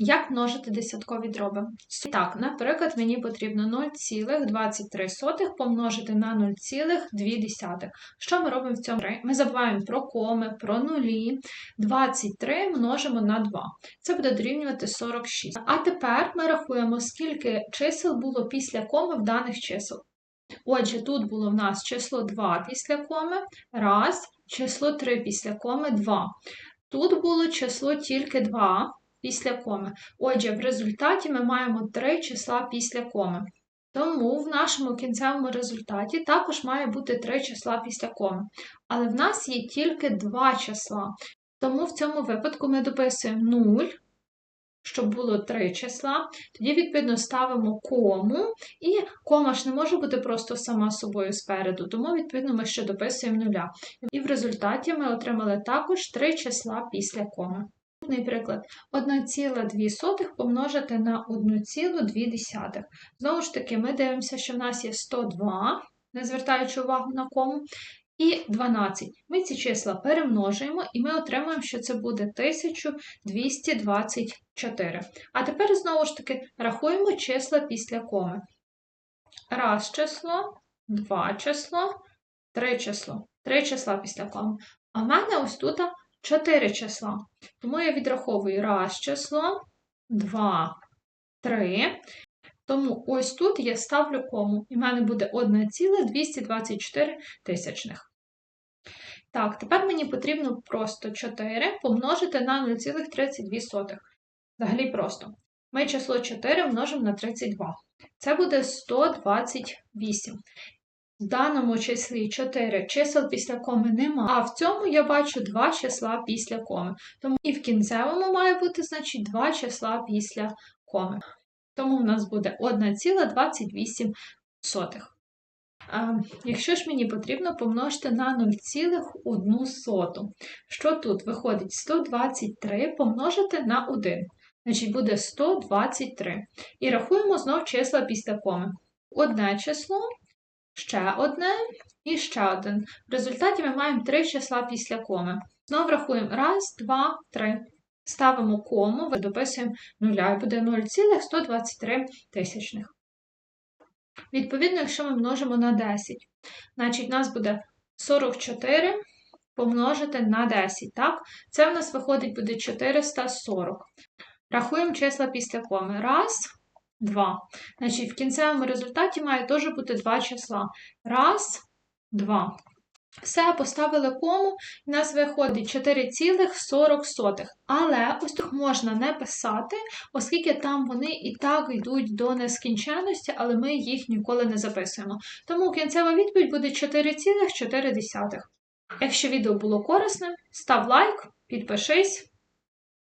Як множити десяткові дроби? Так, наприклад, мені потрібно 0,23 помножити на 0,2. Що ми робимо в цьому? Ми забуваємо про коми, про нулі. 23 множимо на 2. Це буде дорівнювати 46. А тепер ми рахуємо, скільки чисел було після коми в даних чисел. Отже, тут було в нас число 2 після коми, раз, число 3 після коми 2. Тут було число тільки 2 після коми. Отже, в результаті ми маємо 3 числа після коми. Тому в нашому кінцевому результаті також має бути 3 числа після коми. Але в нас є тільки 2 числа. Тому в цьому випадку ми дописуємо 0, щоб було 3 числа. Тоді, відповідно, ставимо кому, і кома ж не може бути просто сама собою спереду, тому, відповідно, ми ще дописуємо нуля. І в результаті ми отримали також 3 числа після коми. Наступний приклад 1,2 помножити на 1,2. Знову ж таки, ми дивимося, що в нас є 102, не звертаючи увагу на кому, і 12. Ми ці числа перемножуємо, і ми отримаємо, що це буде 1224. А тепер знову ж таки рахуємо числа після коми. Раз число, два число, три число. Три числа після коми. А в мене ось тут 4 числа. Тому я відраховую раз число, 2, 3. Тому ось тут я ставлю кому, і в мене буде 1,224 тисячних. Так, тепер мені потрібно просто 4 помножити на 0,32. Взагалі просто. Ми число 4 множимо на 32. Це буде 128. В даному числі 4 чисел після коми нема, а в цьому я бачу 2 числа після коми. Тому і в кінцевому має бути, значить, 2 числа після коми. Тому в нас буде 1,28. А, Якщо ж мені потрібно помножити на 0,1. Що тут виходить 123 помножити на 1. Значить, буде 123. І рахуємо знов числа після коми. Одне число ще одне і ще один. В результаті ми маємо три числа після коми. Знову рахуємо раз, два, три. Ставимо кому, дописуємо нуля, і буде 0,123 тисячних. Відповідно, якщо ми множимо на 10, значить у нас буде 44 помножити на 10. так? Це в нас виходить буде 440. Рахуємо числа після коми. Раз, 2. Значить, в кінцевому результаті має теж бути два числа. Раз, два. Все, поставили кому, і в нас виходить 4,40. Але ось тут можна не писати, оскільки там вони і так йдуть до нескінченності, але ми їх ніколи не записуємо. Тому кінцева відповідь буде 4,4. Якщо відео було корисним, став лайк, підпишись.